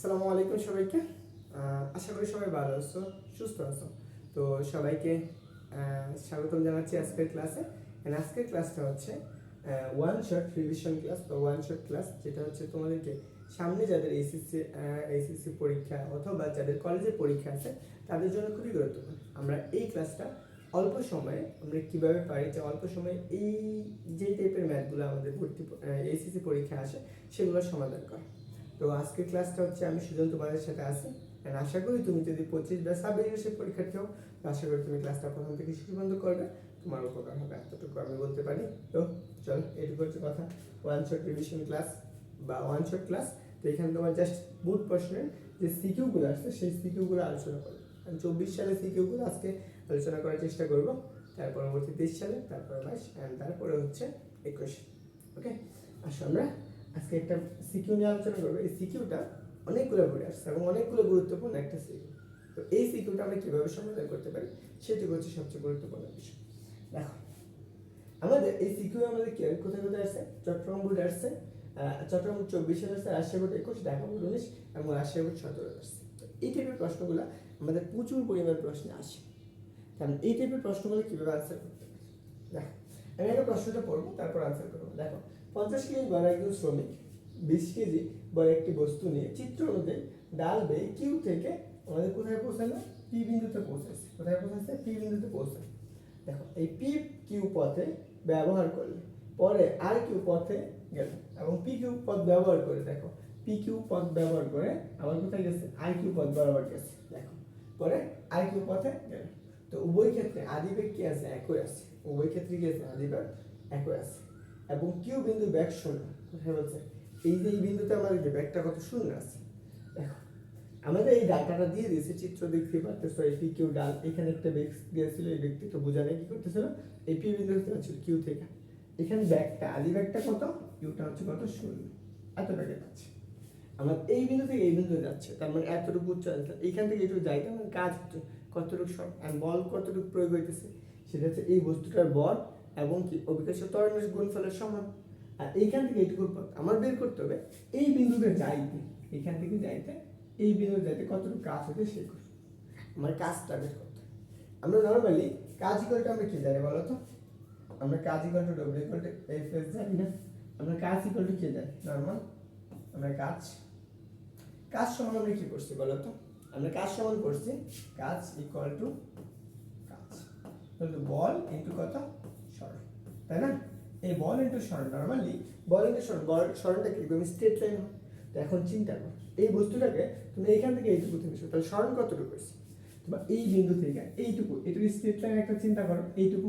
আসসালামু আলাইকুম সবাইকে। আশা করি সবাই ভালো আছো, সুস্থ আছো। তো সবাইকে স্বাগতম জানাচ্ছি আজকের ক্লাসে। আজকের ক্লাসটা হচ্ছে ওয়ান শট রিভিশন ক্লাস বা ওয়ান শট ক্লাস যেটা হচ্ছে তোমাদেরকে সামনে যাদের এইচএসসি এইচএসসি পরীক্ষা অথবা যাদের কলেজে পরীক্ষা আছে, তাদের জন্য খুবই গুরুত্বপূর্ণ। আমরা এই ক্লাসটা অল্প সময়ে, আমরা কীভাবে পারি যে অল্প সময়ে এই যে টাইপের ম্যাথগুলো আমাদের ভর্তি এইচএসসি পরীক্ষা আসে সেগুলোর সমাধান করা। তো আজকের ক্লাসটা হচ্ছে আমি সুজন তোমাদের সাথে আছি। And আশা করি তুমি যদি পঁচিশ বা ছাব্বিশ বছরের পরীক্ষার্থী হও তো আশা করি তুমি ক্লাসটা প্রথম থেকে শেষ পর্যন্ত করবে। তোমার উপকার হবে, এতটুকু আমি বলতে পারি। তো চল, এটুকু হচ্ছে কথা। ওয়ান শট রিভিশন ক্লাস বা ওয়ান শট ক্লাস তো এখানে তোমার জাস্ট বুট প্রশ্নের যে সিকিউগুলো আসছে সেই সিকিউগুলো আলোচনা করবে আমি চব্বিশ সালে সিকিউগুলো আজকে আলোচনা করার চেষ্টা করব। তার পরবর্তী তেইশ সালে, তারপরে বাইশ অ্যান্ড তারপরে হচ্ছে একুশ। ওকে আসো আমরা আজকে একটা সিকিউ নিয়ে আলোচনা করব। এই সিকিউটা অনেকগুলো বই আসছে এবং অনেকগুলো গুরুত্বপূর্ণ একটা সিকিউ। তো এই সিকিউটা আমরা কীভাবে সমাধান করতে পারি সেটি হচ্ছে সবচেয়ে গুরুত্বপূর্ণ বিষয়। দেখো, আমাদের এই সিকিউ আমাদের কি, কোথায় কোথায় আসছে? চট্টগ্রাম বোর্ড আসছে চট্টগ্রাম বোর্ড চব্বিশে আসছে, রাজশাহী বোর্ড একুশ, ঢাকা বোর্ড উনিশ এবং রাজশাহী বোর্ড সতেরো আসছে। তো এই টাইপের প্রশ্নগুলো আমাদের প্রচুর পরিমাণ প্রশ্নে আসে। কারণ এই টাইপের প্রশ্নগুলো কীভাবে আনসার করতে পারি? দেখো, আমি একটা প্রশ্নটা পড়ব, তারপর আনসার করব। দেখো পঞ্চাশ কেজি বড় একজন শ্রমিক, বিশ কেজি বড় একটি বস্তু নিয়ে চিত্র অনুযায়ী ডাল বেয়ে কিউ থেকে আমাদের কোথায় পৌঁছালো? পি বিন্দুতে পৌঁছাচ্ছে। কোথায় পৌঁছাচ্ছে? পি বিন্দুতে পৌঁছায় দেখো, এই পি কিউ পথে ব্যবহার করলে পরে আর কিউ পথে গেল। এবং পি কিউ পথ ব্যবহার করে দেখো, পি কিউ পথ ব্যবহার করে আবার কোথায় গেছে? আই কিউ পথ বরাবর গেছে দেখো, পরে আই কিউ পথে গেল। তো উভয় ক্ষেত্রে আদিবেগ কি আছে, একই আছে। উভয় ক্ষেত্রে কি আছে? আদিবেগ একই আছে। এবং কিউ বিন্দু ব্যাগ শূন্য কোথায় বলছে এই যে এই বিন্দুতে আমাদের যে ব্যাগটা কত শূন্য আছে। দেখো, আমাদের এই ডাটাটা দিয়ে দিয়েছে, চিত্র দেখতে পারতেছো, এই পি কিউ ডাল, এখানে একটা বেগ দিয়েছিল, এই ব্যক্তি তো বোঝানে কি করতেছিল। এই পি বিন্দু হতে কিউ থেকে। এখানে ব্যাগটা, আদি ব্যাগটা কত? কিউটা হচ্ছে কত শূন্য। এত ব্যাগে পাচ্ছে আমার এই বিন্দু থেকে এই বিন্দু যাচ্ছে, তার মানে এতটুকু উচ্চ আছে। এইখান থেকে এইটুকু যাইতে মানে কাজ হচ্ছে কতটুকু সব আর বল কতটুকু প্রয়োগ হইতেছে, সেটা হচ্ছে এই বস্তুটার বল এবং কি অবিকাশ ত্বরণের গুণফলের সমান। আর এইখান থেকে এইটুকু পথ আমার বের করতে হবে, এই বিন্দুতে যাইতে এখান থেকে যাইতে, এই বিন্দুতে যাইতে কতটুকু কাজ হতে সে আমার কাজটা বের করতে আমরা নর্মালি কাজ ইকুয়ালটা আমরা কি জানি বলো তো? আমরা কাজ equal to W F S জানি না। আমরা কাজ ইকুয়াল টু কি জানি? নর্মাল আমরা কাজ কাজ সমান আমরা কি করছি বলো তো? আমরা কাজ সমান করছি, কাজ ইকুয়াল টু কাজ। বল ইন্টু সরণ তাই না? এই বল ইন্টু সরণ নর্মালি বল ইন্টু সরণ বল সরণটা কি? তুমি স্ট্রেট লাইন হয় তো এখন চিন্তা করো। এই বস্তুটাকে তুমি এইখান থেকে এইটুকু তুমি তাহলে সরণ কতটুকু হয়েছে? তোমার এই বিন্দু থেকে এইটুকু। এটুকু স্ট্রেট লাইন একটা চিন্তা করো। এইটুকু।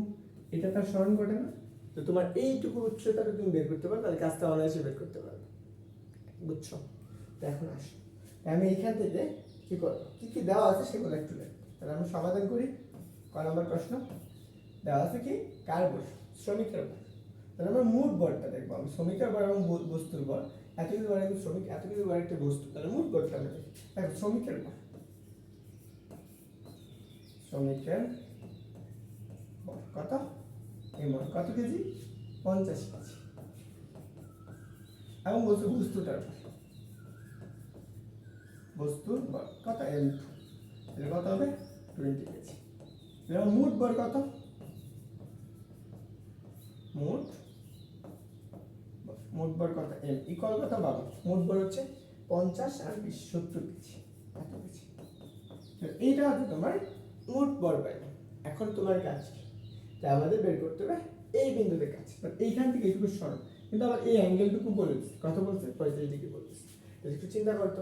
এটা তার সরণ ঘটে না? তো তোমার এইটুকু উচ্চতাটা তুমি বের করতে পারো, তাহলে কাজটা অনায়াসে বের করতে পারবে বুঝছ? তো এখন আসো। আমি এইখান থেকে কি করব? কি কি দেওয়া আছে সেগুলো একটু তাহলে আমি সমাধান করি। ক নম্বর প্রশ্ন। দেওয়া আছে কি? কার বল শ্রমিকের বল। তাহলে আমরা মোট বলটা দেখব, আমি শ্রমিকের বল এবং বস্তুর বল। এত কিছু বড় একজন শ্রমিক এত কিছু বড় একটা বস্তু, তাহলে মোট বলটা আমরা দেখি। শ্রমিকের বল। শ্রমিকের বল কত? বল কত কেজি? পঞ্চাশ কেজি। এবং বস্তু, বস্তুটার বল। বস্তুর বল কত? এম কত হবে? Twenty kg. এবং মোট বল কত? মোট মোট বল কত? এম ইকুয়াল কত বাবা মোট বল হচ্ছে পঞ্চাশ আর বিশ, সত্তর কেজি এত কেজি তো এইটা হচ্ছে তোমার মোট বল পাইল এখন তোমার কাজ কি? তাই আমাদের বের করতে হবে এই বিন্দুতে কাজ। এইখান থেকে এইটুকু সরল কিন্তু আবার এই অ্যাঙ্গেলটুকু বলেছে কত বলছে, পঁয়তাল্লিশ ডিগ্রি বলেছে তো একটু চিন্তা করতো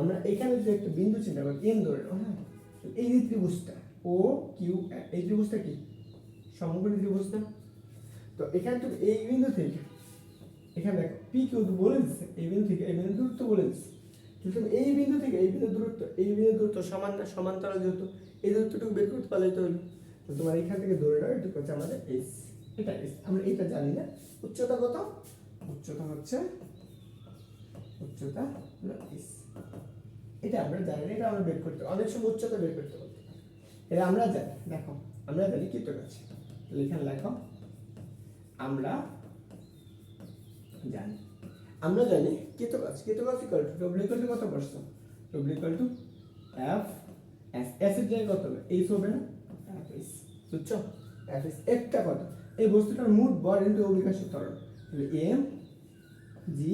আমরা এখানে যদি একটা বিন্দু চিন্তা করি এন ধরে নাও হ্যাঁ? এই যে ত্রিভুজটা ও কিউ এই ত্রিভুজটা কি? সমকোণী ত্রিভুজ না তো এখান থেকে এই বিন্দু থেকে, এখানে দেখো পি কিউ বলে দিচ্ছে, এই বিন্দু থেকে এই বিন্দু দূরত্ব বলে দিচ্ছে। কিন্তু এই বিন্দু থেকে এই বিন্দু দূরত্ব, এই বিন্দু দূরত্ব সমান সমান্তরাল যেহেতু, এই দূরত্বটুকু বের করতে পারলে তো তো তোমার এখান থেকে ধরে নাও, এটুকু হচ্ছে আমাদের এস এটা এস আমরা এটা জানি না। উচ্চতা কত? উচ্চতা হচ্ছে, উচ্চতা এস এটা আমরা জানি না, এটা আমরা বের করতে, অনেক সময় উচ্চতা বের করতে পারি। এটা আমরা জানি, দেখো, আমরা জানি কৃতকাজ এখানে লেখো আমরা জানি। আমরা জানি কৃতকাজ কৃতকাজ equal to? W equal to কত percent W equal to F S S এর জায়গায় কত হবে? এইচ হবে না? এফ এস বুঝছ? এফ এস একটা কত? এই বস্তুটার মুড বর ইন্টু অবিকাশের ত্বরণ। তাহলে এম জি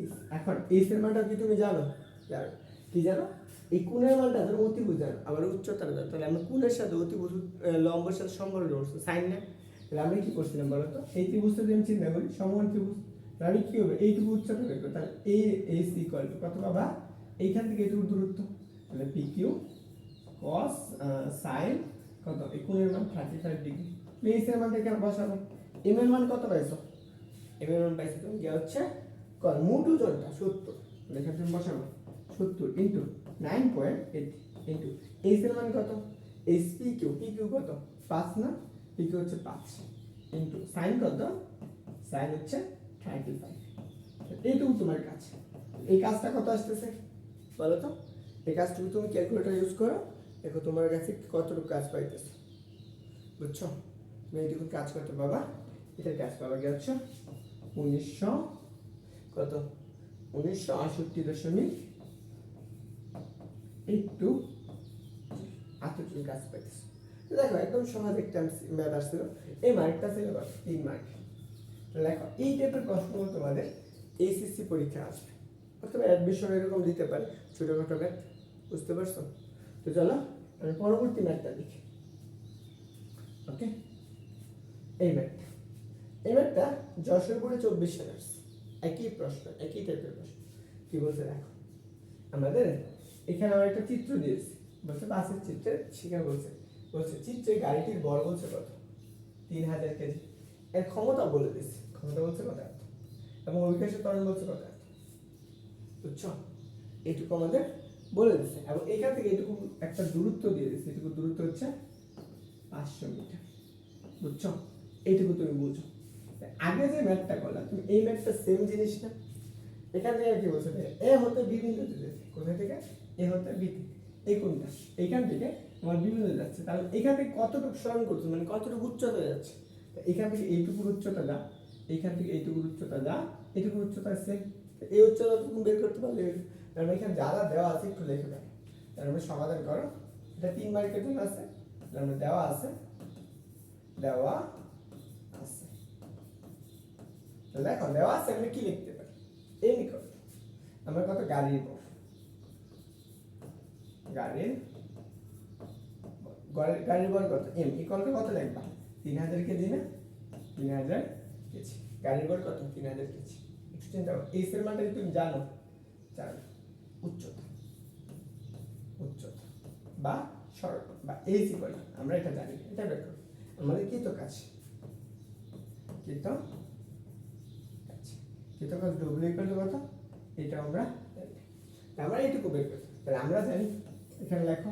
এস এখন এস এর মানটা কি তুমি জানো? জানো। কি জানো? এই কোণের মানটা ধরো অতিভুজ জানো আবার উচ্চতার জানো তাহলে আমরা কোণের সাথে অতিভুজ লম্বের সাথে সম্পর্ক সাইন না? তাহলে আমি কি করছিলাম বলো তো? এই ত্রিভুজটা যদি আমি চিন্তা করি, সমমান ত্রিভুজ। তাহলে আমি কি হবে? এইটুকু উচ্চতা বের করব তাহলে এই এস ইকুয়াল টু কত পাবা? এইখান থেকে এইটুকু দূরত্ব। তাহলে পি কিউ কস সাইন কত? এই কোণের মান থার্টি ফাইভ ডিগ্রি প্লেস এর মানটা কেন বসাবো? এম এর মান কত পাইছো? এম এর মান পাইছো তুমি? কি হচ্ছে কর মোট ওজনটা সত্তর। লেখা তুমি বসাবো সত্তর into nine point eight into H এর মান কত? H P Q P Q কত? পাঁচ না? পি হচ্ছে পাঁচ ইন্টু সাইন কত সাইন হচ্ছে থার্টি ফাইভ এইটুকু তোমার কাজ। এই কাজটা কত আসতেছে? বলো তো। এই কাজটুকু তুমি ক্যালকুলেটর ইউজ করো, দেখো তোমার কাছে কতটুকু কাজ পাইতেছে। বুঝছ? তুমি এইটুকু কাজ করতে পাবা এটার কাজ পাবা কি হচ্ছে? উনিশশো কত? উনিশশো আটষট্টি দশমিক একটু আটষট্টি কাজ পাইতেছে। দেখো, একদম সহজ একটা ম্যাথ আসছিল এই মার্কটা ছিল কত তিন মার্ক দেখো, এই টাইপের প্রশ্নগুলো তোমাদের এইচএসসি পরীক্ষা আসবে। অথবা অ্যাডমিশন এরকম দিতে পারে, ছোটোখাটো ম্যাথ বুঝতে পারছ? তো চলো, আমি পরবর্তী ম্যাথটা দেখি ওকে এই ম্যাথটা এই ম্যাথটা যশোর বোর্ডে চব্বিশ সালে একই প্রশ্ন, একই টাইপের প্রশ্ন। কি বলছে দেখো? আমাদের এখানে আমার একটা চিত্র দিয়েছে। বলছে বাসের চিত্রে শিখা বলছে। বলছে চিত্রে গাড়িটির বল বলছে কত? তিন হাজার কেজি। এর ক্ষমতা বলে দিচ্ছে। ক্ষমতা বলছে কত? এবং অভিকাশের ত্বরণ বলছে কত? বুঝছ? এইটুকু আমাদের বলে দিচ্ছে। এবং এখান থেকে এইটুকু একটা দূরত্ব দিয়ে দিচ্ছে। এইটুকু দূরত্ব হচ্ছে পাঁচশো মিটার। বুঝছ? এইটুকু তুমি বুঝো। আগে যে ম্যাথটা করলাম, তুমি এই ম্যাথটা সেম জিনিস না। এখান থেকে কি বলছে? এ হতে বিভিন্ন দিতেছে কোথা থেকে? এ হতে বি। এই কোনটা? এইখান থেকে তোমার বিভিন্ন যাচ্ছে। তাহলে এখান থেকে কতটুকু স্মরণ করছ? মানে কতটুকু উচ্চতা যাচ্ছে? এখান থেকে এইটুকুর উচ্চতা যা এইখান থেকে এইটুকুর উচ্চতা যা, এইটুকুর উচ্চতা সেম এই উচ্চতা তুমি বের করতে পারলে। কারণ এখানে যা যা দেওয়া আছে একটু লিখে দাও তারপরে সমাধান করো। এটা তিন মার্কের জন্য আছে। তারপরে দেওয়া আছে দেওয়া আছে। দেখো, দেওয়া আছে আমি কি লিখতে পারি? এই নিকট আমার কত গাড়ির গাড়ির গাড়ির- গাড়ির বল কত এম ইকলকে কত লিখবা তিন হাজার কেজি না? তিন হাজার কেজি। গাড়ির বল কত তিন হাজার কেজি। একটু চিন্তা করো, এই এর মানটা তুমি জানো জানো উচ্চতা উচ্চতা বা সরল, বা এই ইকুয়াল আমরা এটা জানি, এটা বের করো। আমাদের কি তো কাজ। কি তো কাজ। কি তো কাজ ডব্লিউ ইকুয়াল কত? এটা আমরা জানি। আমরা এইটুকু বের করি তাহলে আমরা জানি, এখানে লেখো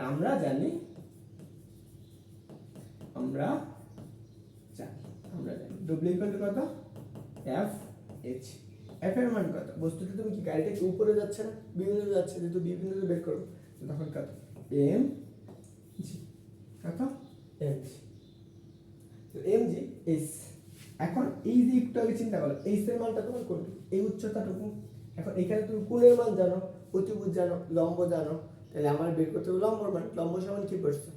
আমরা জানি আমরা জানি আমরা জানি ডব্লিউ ইকুয়াল টু কত? এফ এইচ এফ এর মান কত? বস্তুটা তুমি কি গাড়িটা কি উপরে যাচ্ছে না বিভিন্ন যাচ্ছে? যেহেতু বিভিন্ন বের করব তখন কত? এম জি কত? এম জি তো এম জি এস এখন এই যে একটু আগে চিন্তা করো এই এর মানটা তোমার কোনটি এই উচ্চতাটুকু। এখন এখানে তুমি কোণের মান জানো, অতিভুজ জানো, লম্ব জানো, তাহলে আমার বের করতে হবে লম্বর মান। লম্ব সমান কি পড়ছে?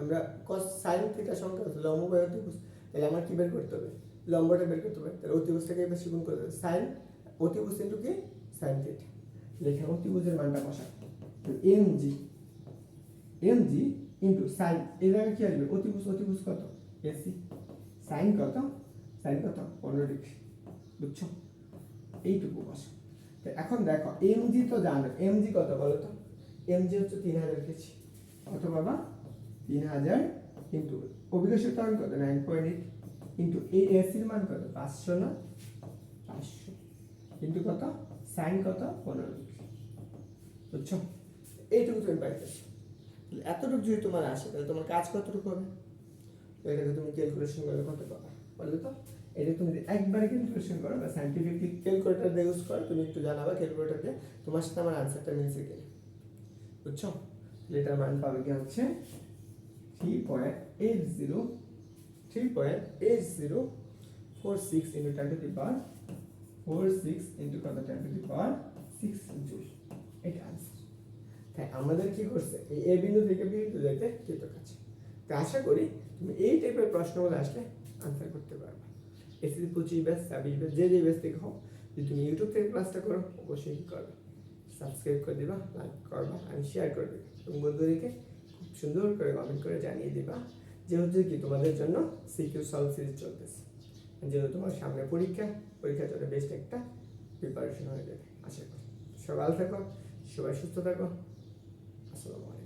আমরা কস সাইন থিটা সংখ্যা আছে লম্ব বাই অতিভুজ। তাহলে আমার কি বের করতে হবে? লম্বটা বের করতে হবে। তাহলে অতিভুজটাকে বেশি গুণ করে দেবে। সাইন অতিভুজ ইন্টু কি? সাইন থিটা লেখা অতিভুজের মানটা বসা M G M G into sine এই জায়গায় কি আসবে? অতিভুজ অতিভুজ কত? এসি সাইন কত? সাইন কত? পনেরো ডিগ্রি। বুঝছ? এইটুকু বসো তো এখন দেখো এম জি তো জানো এম জি কত বলো তো এম জি হচ্ছে তিন হাজার কেজি। কত বাবা তিন হাজার কিন্তু অভিকাশের ত্বরণ কত? নাইন পয়েন্ট এইট কিন্তু এই এসির মান কত? পাঁচশো না? পাঁচশো। কিন্তু কত? সাইন কত? পনেরো বুঝছ? এইটুকু তুমি পাইতেছো এতটুকু যদি তোমার আসে, তাহলে তোমার কাজ কতটুকু হবে? তো এটাকে তুমি ক্যালকুলেশন করলে কত পাবা বলবে তো? এটা তুমি একবারে ক্যালকুলেশন করো, বা সাইন্টিফিক ক্যালকুলেটার দিয়ে ইউজ করো, তুমি একটু জানাবা ক্যালকুলেটার দিয়ে তোমার সাথে আমার আনসারটা মিলছে কিনা। বুঝছ? এটার মান পাবে কি হচ্ছে? Eight zero three point eight zero four six into ten to the power four six into কত ten to the power six joule এটা আনসার তাই আমাদের কি করছে? এই এ বিন্দু থেকে বিন্দু যেতে কাজ তো আশা করি তুমি এই টাইপের প্রশ্নগুলো আসলে আনসার করতে পারবে। এসএসসি পঁচিশ ব্যাচ ছাব্বিশ ব্যাচ যে যে থেকে হোক, যদি তুমি ইউটিউব থেকে ক্লাসটা করো, অবশ্যই করবে। সাবস্ক্রাইব করে দিবা লাইক করবা আমি শেয়ার করে দেবো। এবং বন্ধুদেরকে খুব সুন্দর করে কমেন্ট করে জানিয়ে দিবা যে হচ্ছে কি তোমাদের জন্য সিকিউ সলভ সিরিজ চলতেছে। যেহেতু তোমার সামনে পরীক্ষা পরীক্ষা জন্য বেস্ট একটা প্রিপারেশন হয়ে যাবে। আশা করি। সবাই ভালো থাকো, সবাই সুস্থ থাকো। আসসালামু আলাইকুম।